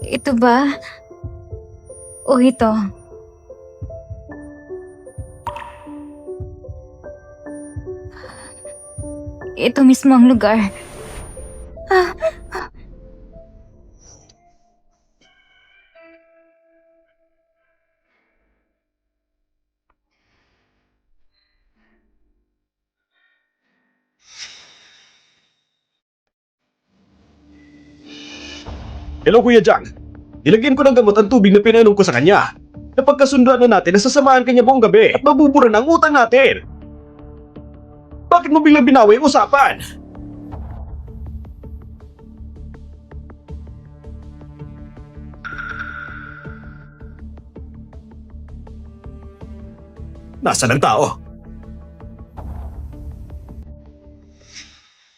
Ito ba? O ito? Ito mismo ang lugar. Hello Kuya Jang. Nilagyan ko ng gamot ang tubig na pinainom ko sa kanya. Napagkasunduan na natin na sasamahan kanya buong gabi at mabubura na ang utang natin. Bakit mo biglang binawi ang usapan? Nasaan ang tao?